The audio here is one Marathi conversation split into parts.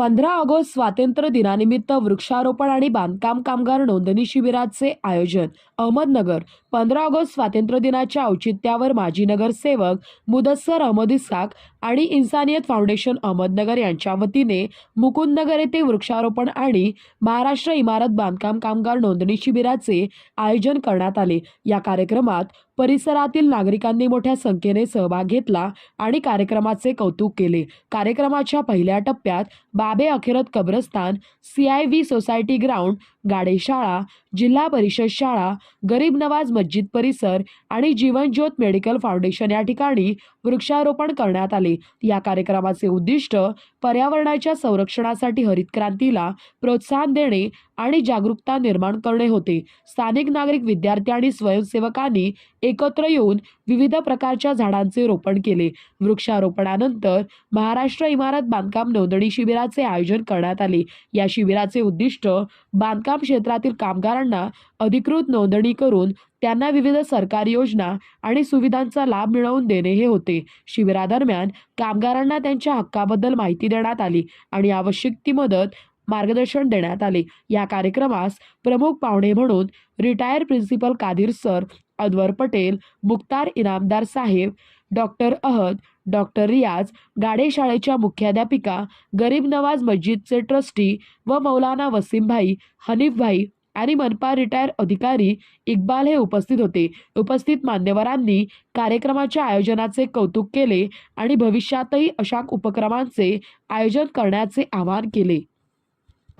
पंधरा ऑगस्ट स्वातंत्र्य दिनानिमित्त वृक्षारोपण आणि बांधकाम कामगार नोंदणी शिबिराचे आयोजन. अहमदनगर पंधरा ऑगस्ट स्वातंत्र्य दिनाच्या औचित्यावर माजी नगरसेवक मुदस्सर अहमद इसाक आणि इन्सानियत फाउंडेशन अहमदनगर यांच्या वतीने मुकुंदनगर येथे वृक्षारोपण आणि महाराष्ट्र इमारत बांधकाम कामगार नोंदणी शिबिराचे आयोजन करण्यात आले. या कार्यक्रमात परिसरातील नागरिकांनी मोठ्या संख्येने सहभाग घेतला आणि कार्यक्रमाचे कौतुक केले. कार्यक्रमाच्या पहिल्या टप्प्यात बाबे अखेरत कब्रस्तान C I V society ground गाडेशाळा जिल्हा परिषद शाळा गरीब नवाज मस्जिद परिसर आणि जीवन ज्योत मेडिकल फाउंडेशन या ठिकाणी वृक्षारोपण करण्यात आले. या कार्यक्रमाचे उद्दिष्ट पर्यावरणाच्या संरक्षणासाठी हरित क्रांतीला प्रोत्साहन देणे आणि जागरूकता निर्माण करणे होते. स्थानिक नागरिक विद्यार्थी आणि स्वयंसेवकांनी एकत्र येऊन विविध प्रकारच्या झाडांचे रोपण केले. वृक्षारोपणानंतर महाराष्ट्र इमारत बांधकाम नोंदणी शिबिराचे आयोजन करण्यात आले. या शिबिराचे उद्दिष्ट बांधकाम क्षेत्रातील कामगारांना अधिकृत नोंदणी करून त्यांना विविध सरकारी योजना आणि सुविधांचा लाभ मिळवून देणे हे होते. शिबिरादरम्यान कामगारांना त्यांच्या हक्काबद्दल माहिती देण्यात आली आणि आवश्यक ती मदत मार्गदर्शन देण्यात आले. या कार्यक्रमास प्रमुख पाहुणे म्हणून retire principal Qadir sir अद्वर Patel Mukhtar Inamdar साहेब डॉक्टर अहद डॉक्टर रियाज गाडे शाळेच्या मुख्याध्यापिका गरीब नवाज मस्जिदचे ट्रस्टी व मौलाना वसीमभाई हनीफभाई आणि मनपा रिटायर अधिकारी इक्बाल हे उपस्थित होते. उपस्थित मान्यवरांनी कार्यक्रमाच्या आयोजनाचे कौतुक केले आणि भविष्यातही अशा उपक्रमांचे आयोजन करण्याचे आवाहन केले.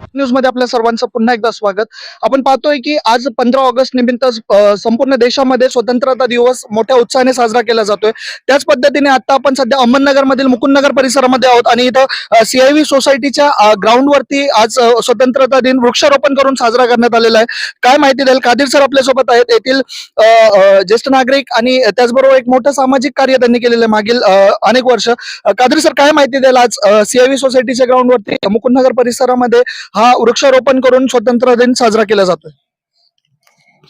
न्यूजमध्ये आपल्या सर्वांचं पुन्हा एकदा स्वागत. आपण पाहतोय की आज पंधरा ऑगस्ट निमित्त संपूर्ण देशामध्ये स्वतंत्रता दिवस मोठ्या उत्साहाने साजरा केला जातोय. त्याच पद्धतीने आता आपण सध्या अहमदनगर मधील मुकुंदनगर परिसरामध्ये आहोत आणि इथं सीआयव्ही सोसायटीच्या ग्राउंड वरती आज स्वतंत्रता दिन वृक्षारोपण करून साजरा करण्यात आलेला आहे. काय माहिती द्याल कादीर सर आपल्यासोबत आहेत. येथील अ, ज्येष्ठ नागरिक आणि त्याचबरोबर एक मोठं सामाजिक कार्य त्यांनी केलेलं आहे मागील अनेक वर्ष. कादीर सर काय माहिती द्याल आज सीआयव्ही सोसायटीच्या ग्राउंड वरती मुकुंदनगर परिसरामध्ये हा वृक्षारोपण करून स्वतंत्र दिन साजरा केला जातोय.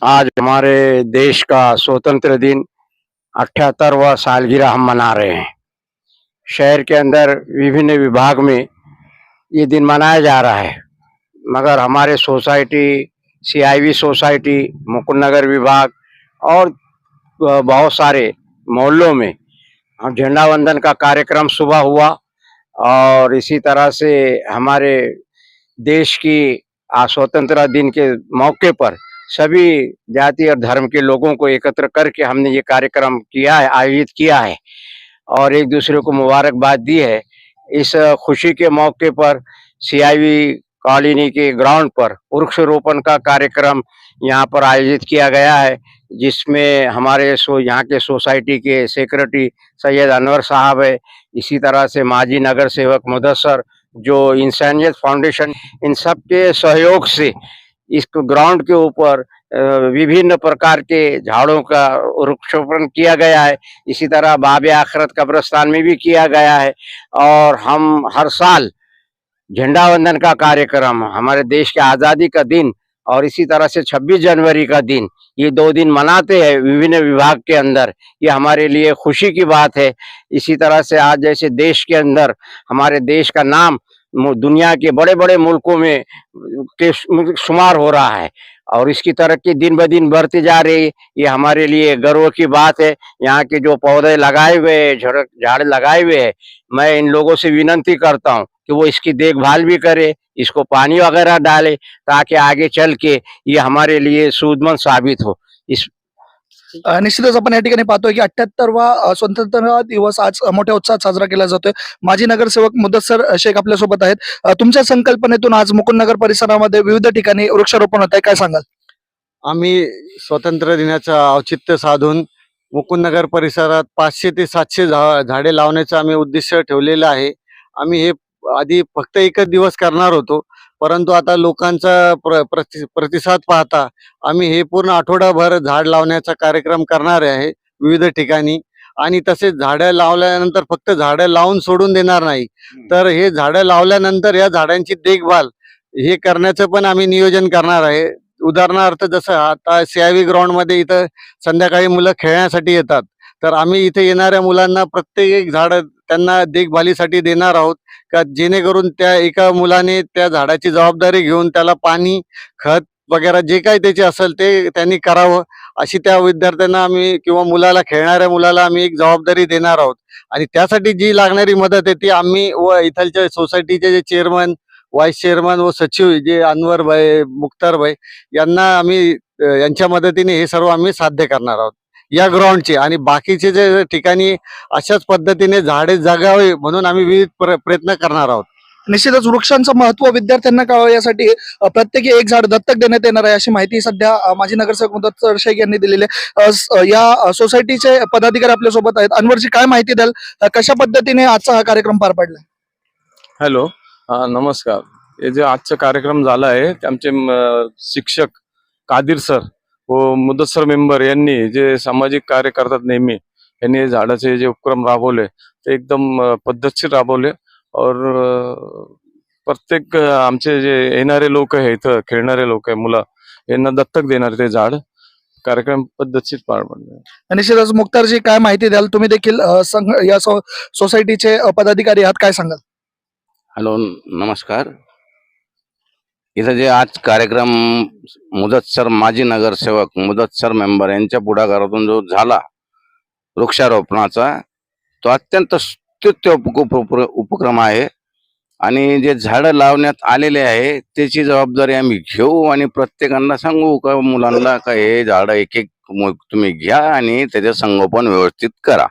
आज हमारे देश का स्वतंत्र दिन अठहत्तरवा सालगिरह हम मना रहे हैं। शहर के अंदर विभिन्न विभाग में ये दिन मनाया जा रहा है। मगर हमारे सोसाइटी सीआईवी सोसाइटी मुकुंदनगर विभाग और बहुत सारे मोहल्लों में हम झंडा वंदन का कार्यक्रम सुबह हुआ और इसी तरह से हमारे देश की स्वतंत्रता दिन के मौके पर सभी जाति और धर्म के लोगों को एकत्र करके हमने ये कार्यक्रम किया है, आयोजित किया है और एक दूसरे को मुबारकबाद दी है। इस खुशी के मौके पर सीआईवी कॉलोनी के ग्राउंड पर वृक्षारोपण का कार्यक्रम यहाँ पर आयोजित किया गया है, जिसमें हमारे सो, यहाँ के सोसाइटी के सेक्रेटरी सैयद अनवर साहब है। इसी तरह से माजी नगर सेवक मुदस्सर जो इंसानियत फाउंडेशन इन सब के सहयोग से, इस ग्राउंड के ऊपर विभिन्न प्रकार के झाड़ों का वृक्षोपण किया गया है। इसी तरह बाब आखरत कब्रस्तान में भी किया गया है। और हम हर साल झंडा वंदन का कार्यक्रम, हमारे देश के आज़ादी का दिन और इसी तरह से 26 जनवरी का दिन, ये दो दिन मनाते हैं विभिन्न विभाग के अंदर। ये हमारे लिए खुशी की बात है। इसी तरह से आज जैसे देश के अंदर, हमारे देश का नाम दुनिया के बड़े बड़े मुल्कों में, के शुमार हो रहा है। और इसकी तरक्की दिन ब दिन बढ़ती जा रही है ये हमारे लिए गर्व की बात है। यहाँ के जो पौधे लगाए हुए हैं झड़- लगाए हुए हैं, मैं इन लोगों से विनंती करता हूँ कि वो इसकी देखभाल भी करे इसको पानी वगैरह डाले ताकि आगे चल के ये हमारे लिए सूदमंद साबित हो। अ, निश्चितच आपण या ठिकाणी पाहतोय की अठ्याहत्तरवा स्वतंत्रता दिवस आज मोठ्या उत्साहात साजरा केला जातोय. माजी नगरसेवक मुदस्सर शेख आपल्यासोबत आहेत. अ, तुमच्या संकल्पनेतून आज मुकुंदनगर परिसरामध्ये विविध ठिकाणी वृक्षारोपण होत आहे काय सांगाल? आम्ही स्वातंत्र्य दिनाचं औचित्य साधून मुकुंदनगर परिसरात पाचशे ते सातशे झा झाडे लावण्याचं आम्ही उद्दिष्ट ठेवलेलं आहे. आम्ही हे आधी फक्त एकच दिवस करणार होतो. परंतु आता लोकांचा प्र प्रति प्रतिसाद पाहता आम्ही हे पूर्ण आठवडाभर झाड लावण्याचा कार्यक्रम करणार आहे विविध ठिकाणी. आणि तसेच झाडं लावल्यानंतर फक्त झाडं लावून सोडून देणार नाही. तर हे झाडं लावल्यानंतर या झाडांची देखभाल हे करण्याचं पण आम्ही नियोजन करणार आहे. उदाहरणार्थ जसं आता सीआयव्ही ग्राउंडमध्ये इथं संध्याकाळी मुलं खेळण्यासाठी येतात. तर आम्ही इथे येणाऱ्या मुलांना प्रत्येक एक झाड त्यांना देखभालीसाठी देणार आहोत. का जेणेकरून त्या एका मुलाने त्या झाडाची जबाबदारी घेऊन त्याला पाणी खत वगैरे जे काही त्याचे असेल ते त्यांनी करावं. अशी त्या विद्यार्थ्यांना आम्ही किंवा मुलाला खेळणाऱ्या मुलाला आम्ही एक जबाबदारी देणार आहोत. आणि त्यासाठी जी लागणारी मदत आहे ती आम्ही व इथलच्या सोसायटीचे जे चेअरमन व्हाईस चेअरमन व सचिव जे अनवर भाई मुख्तार भाई यांना आम्ही यांच्या मदतीने हे सर्व आम्ही साध्य करणार आहोत. या ग्राउंडचे आणि बाकीचे जे ठिकाणी अशाच पद्धतीने झाडे जगावे म्हणून आम्ही विविध प्र- प्रयत्न करणार आहोत. निश्चितच वृक्षांचं महत्त्व विद्यार्थ्यांना कळावं यासाठी प्रत्येकी एक झाड दत्तक देण्यात येणार आहे अशी माहिती सध्या माजी नगरसेवक मुदत शेख यांनी दिलेली आहे. या सोसायटीचे पदाधिकारी आपल्यासोबत आहेत. अनवरजी काय माहिती द्याल? कशा पद्धतीने आजचा हा कार्यक्रम पार पडला? हॅलो हा नमस्कार. हे जे आजचा कार्यक्रम झाला आहे आमचे शिक्षक कादिर सर व मुदस्सर मेंबर यांनी जे सामाजिक कार्य करतात नेहमी यांनी झाडाचे जे उपक्रम राबवले ते एकदम पद्धतशीर राबवले. और प्रत्येक आमचे जे येणारे लोक आहे इथं खेळणारे लोक आहे मुलं यांना दत्तक देणार ते झाड कार्यक्रम पद्धतशीर पार पडले. निश्चितच मुख्तारजी काय माहिती द्याल? तुम्ही देखील या सोसायटीचे पदाधिकारी आहात काय सांगाल? हॅलो नमस्कार. इथं जे आज कार्यक्रम मुदतसर माजी नगरसेवक मुदतसर मेंबर यांच्या पुढाकारातून जो झाला वृक्षारोपणाचा तो अत्यंत स्तुत्य उप- उपक्रम आहे. आणि जे झाडं लावण्यात आलेले आहे त्याची जबाबदारी आम्ही घेऊ आणि प्रत्येकांना सांगू का मुलांना का हे झाडं एक एक तुम्ही घ्या आणि त्याचे संगोपन व्यवस्थित करा.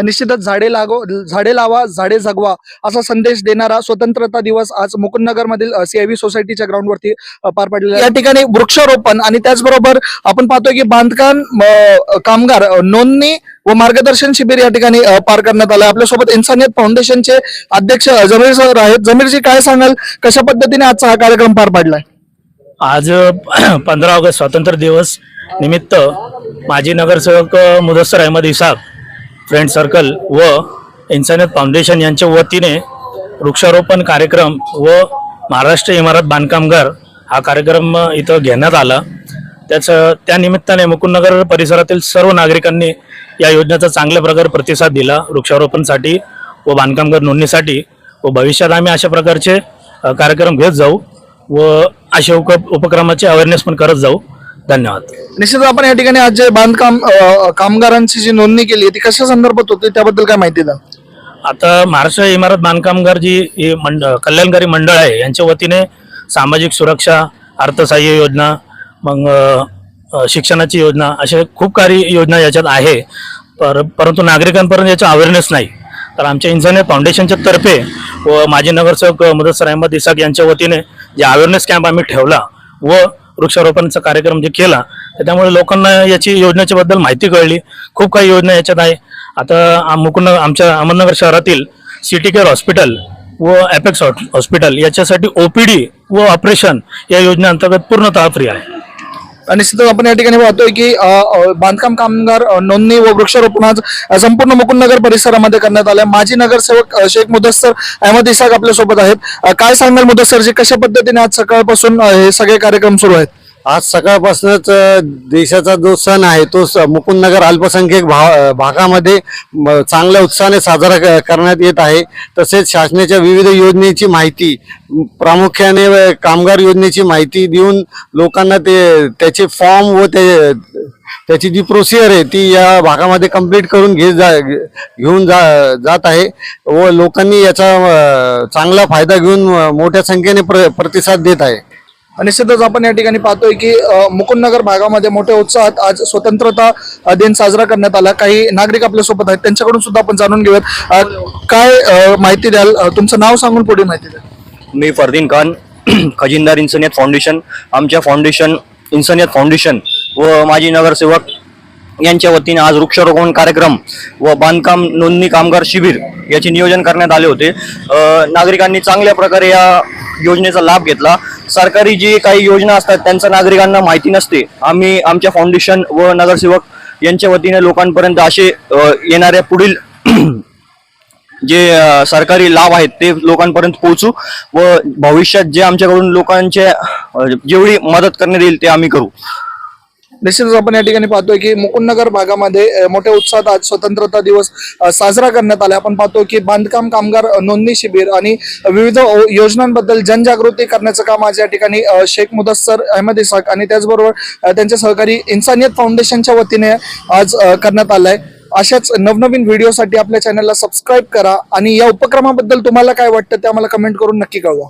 निश्चितच झाडे लागो झाडे लावा झाडे जगवा असा संदेश देणारा स्वतंत्रता दिवस आज मुकुंदनगर मधील सीआयबी सोसायटीच्या ग्राउंडवरती अ, पार पडलेला. या ठिकाणी वृक्षारोपण आणि त्याचबरोबर आपण पाहतोय की बांधकाम कामगार नोंदणी व मार्गदर्शन शिबिर या ठिकाणी पार करण्यात आलं आपल्यासोबत इन्सानियत फाउंडेशनचे अध्यक्ष जमीर सर आहेत. जमीरजी काय सांगाल? कशा पद्धतीने आजचा हा कार्यक्रम पार पडलाय? आज पंधरा ऑगस्ट स्वातंत्र्य दिवस निमित्त माजी नगरसेवक मुदस्सर अहमद इसाक फ्रेंड सर्कल व इन्सानियत फाउंडेशन यांच्या वतीने वृक्षारोपण कार्यक्रम व महाराष्ट्र इमारत बांधकामगार हा कार्यक्रम इथं घेण्यात आला. त्याचं त्यानिमित्ताने मुकुंदनगर परिसरातील सर्व नागरिकांनी या योजनेचा चांगल्या प्रकारे प्रतिसाद दिला. वृक्षारोपणसाठी व बांधकामगार नोंदणीसाठी व भविष्यात आम्ही अशा प्रकारचे कार्यक्रम घेत जाऊ व अशा उप उपक्रमाचे अवेअरनेस पण करत जाऊ. धन्यवाद. निश्चित आपण या ठिकाणी आज जे बांधकाम अ, कामगारांची जी नोंदणी केली आहे ती कशा संदर्भात होती? त्याबद्दल काय माहिती द्या. आता महाराष्ट्र इमारत बांधकामगार जी ही मंड कल्याणकारी मंडळ आहे यांच्या वतीने सामाजिक सुरक्षा अर्थसहाय्य योजना मग अ, अ, शिक्षणाची योजना अशा खूप काही योजना याच्यात आहे. पर परंतु नागरिकांपर्यंत याचा अवेअरनेस नाही. तर आमच्या इंसानियत फाउंडेशनच्या तर्फे व माजी नगरसेवक मुदस्सर अहमद इसाक यांच्या वतीने जे अवेअरनेस कॅम्प आम्ही ठेवला व वृक्षारोपणाचा कार्यक्रम जे केला तर त्यामुळे लोकांना याची योजनेच्या बद्दल माहिती कळली. खूप काही योजना याच्यात आहे. आता मुकुंद आमच्या अहमदनगर शहरातील सिटी केअर हॉस्पिटल व ॲपेक्स हॉस्पिटल याच्यासाठी ओपीडी व ऑपरेशन या योजनेअंतर्गत पूर्णतः फ्री आहे. निश्चितच आपण या ठिकाणी पाहतोय की बांधकाम कामगार नोंदणी व वृक्षारोपण आज संपूर्ण मुकुंदनगर परिसरामध्ये करण्यात आलं माजी नगरसेवक शेख मुदस्सर अहमद इसाक आपल्यासोबत आहेत काय सांगाल मुदस्सरजी कशा पद्धतीने आज सकाळपासून हे सगळे कार्यक्रम सुरू आहेत? आज सकाळपासूनच देशाचा जो सण आहे तो स- मुकुंदनगर अल्पसंख्याक भा भागामध्ये चांगल्या उत्साहाने साजरा क- करण्यात येत आहे. तसेच शासनाच्या विविध योजनेची माहिती प्रामुख्याने कामगार योजनेची माहिती देऊन लोकांना ते त्याचे फॉर्म व ते त्याची जी प्रोसिजर आहे ती या भागामध्ये कंप्लीट करून घे जा घेऊन जा जात आहे व लोकांनी याचा चांगला फायदा घेऊन मोठ्या संख्येने प्र प्रतिसाद देत आहे. निश्चितच आपण या ठिकाणी पाहतोय की मुकुंदनगर भागामध्ये मोठ्या उत्साहात आज स्वतंत्रता दिन साजरा करण्यात आला. काही नागरिक आपल्यासोबत आहेत त्यांच्याकडून सुद्धा आपण जाणून घेऊयात. काय माहिती द्याल? तुमचं नाव सांगून पुढे माहिती द्याल. मी फरदीन खान खजिनदार इन्सनियत फाउंडेशन. आमच्या फाउंडेशन इन्सनियत फाउंडेशन व माजी नगरसेवक यांच्या वतीने आज वृक्षारोपण कार्यक्रम व बांधकाम नोंदणी कामगार शिबिर याचे नियोजन करण्यात आले होते. नागरिकांनी चांगल्या प्रकारे या योजनेचा लाभ घेतला. सरकारी जी काही योजना असतात त्यांचं नागरिकांना माहिती नसते. आम्ही आमच्या फाउंडेशन व नगरसेवक यांच्या वतीने लोकांपर्यंत असे येणाऱ्या पुढील जे सरकारी लाभ आहेत ते लोकांपर्यंत पोहोचू व भविष्यात जे आमच्याकडून लोकांच्या जेवढी मदत करण्यात येईल ते आम्ही करू. निश्चितच आपण या ठिकाणी पाहतोय की मुकुंदनगर भागामध्ये मोठ्या उत्साहात आज स्वतंत्रता दिवस साजरा करण्यात आला आपण पाहतो की बांधकाम कामगार नोंदणी शिबिर आणि विविध योजनांबद्दल जनजागृती करण्याचं काम आज या ठिकाणी शेख मुदस्सर अहमद इसाक आणि त्याचबरोबर त्यांच्या त्यांचे सहकारी इन्सानियत फाउंडेशनच्या वतीने आज करण्यात आलाय. अशाच नवनवीन व्हिडिओसाठी आपल्या चॅनलला सबस्क्राईब करा आणि या उपक्रमाबद्दल तुम्हाला काय वाटतं ते आम्हाला कमेंट करून नक्की कळवा.